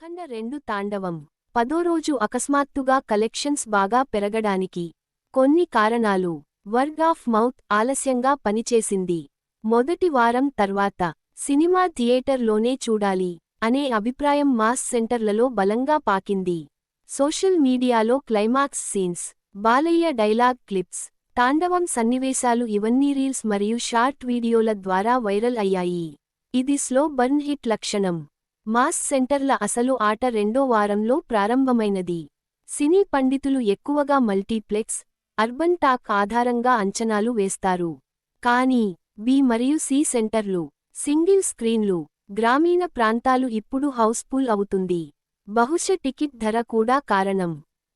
అఖండ రెండు తాండవం. పదో రోజు అకస్మాత్తుగా కలెక్షన్స్ బాగా పెరగడానికి కొన్ని కారణాలు. వర్డ్ ఆఫ్ మౌత్ ఆలస్యంగా పనిచేసింది. మొదటి వారం తర్వాత సినిమా థియేటర్లోనే చూడాలి అనే అభిప్రాయం మాస్ సెంటర్లలో బలంగా పాకింది. సోషల్ మీడియాలో climax scenes Balayya dialogue clips తాండవం సన్నివేశాలు ఇవన్నీ రీల్స్ మరియు షార్ట్ వీడియోల ద్వారా వైరల్ అయ్యాయి. ఇది స్లో బర్న్ హిట్ లక్షణం. మాస్ సెంటర్ల అసలు ఆట రెండో వారంలో ప్రారంభమైనది. సినీ పండితులు ఎక్కువగా మల్టీప్లెక్స్ అర్బన్ టాక్ ఆధారంగా అంచనాలు వేస్తారు. కానీ బి మరియు సి సెంటర్లు సింగిల్ స్క్రీన్లు గ్రామీణ ప్రాంతాలు ఇప్పుడు హౌస్ఫుల్ అవుతుంది. బహుశ టికెట్ ధర కూడా కారణం.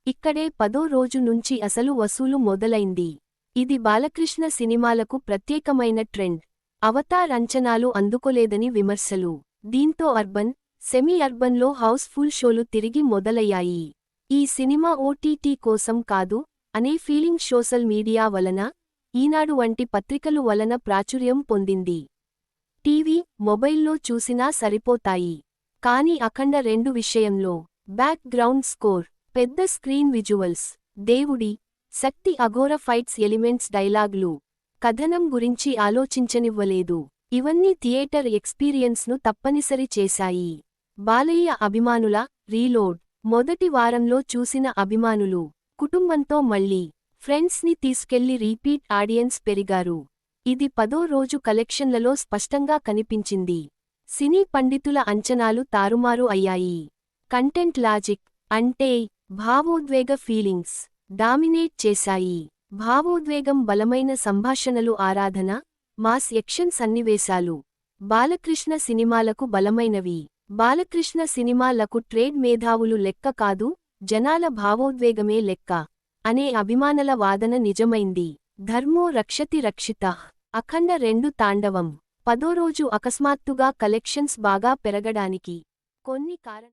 ఇక్కడే పదో రోజు నుంచి అసలు వసూలు మొదలైంది. ఇది బాలకృష్ణ సినిమాలకు ప్రత్యేకమైన ట్రెండ్. అవతార్ అంచనాలు అందుకోలేదని విమర్శలు. దీంతో అర్బన్ సెమీ అర్బన్లో హౌస్ఫుల్ షోలు తిరిగి మొదలయ్యాయి. ఈ సినిమా ఓటీటీ కోసం కాదు అనే ఫీలింగ్ సోషల్ మీడియా వలన ఈనాడు వంటి పత్రికలు వలన ప్రాచుర్యం పొందింది. టీవీ మొబైల్లో చూసినా సరిపోతాయి. కాని అఖండ రెండు విషయంలో బ్యాక్ గ్రౌండ్ స్కోర్ పెద్ద స్క్రీన్ విజువల్స్ దేవుడి శక్తి అఘోర ఫైట్స్ ఎలిమెంట్స్ డైలాగ్లు కథనం గురించి ఆలోచించనివ్వలేదు. ఇవన్నీ థియేటర్ ఎక్స్పీరియన్స్ను తప్పనిసరి చేశాయి. బాలయ్య అభిమానుల రీలోడ్. మొదటి వారంలో చూసిన అభిమానులు కుటుంబంతో మళ్ళీ ఫ్రెండ్స్ని తీసుకెళ్ళి రీపీట్ ఆడియన్స్ పెరిగారు. ఇది పదో రోజు కలెక్షన్లలో స్పష్టంగా కనిపించింది. సినీ పండితుల అంచనాలు తారుమారు అయ్యాయి. కంటెంట్ లాజిక్ అంటే భావోద్వేగ ఫీలింగ్స్ డామినేట్ చేశాయి. భావోద్వేగం బలమైన సంభాషణలు ఆరాధన మాస్ యక్షన్ సన్నివేశాలు బాలకృష్ణ సినిమాలకు బలమైనవి. బాలకృష్ణ సినిమాలకు ట్రేడ్ మేధావులు లెక్క కాదు జనాల భావోద్వేగమే లెక్క అనే అభిమానుల వాదన నిజమైంది. ధర్మో రక్షతి రక్షిత అఖండ రెండు తాండవం పదో రోజు అకస్మాత్తుగా కలెక్షన్స్ బాగా పెరగడానికి కొన్ని కారణ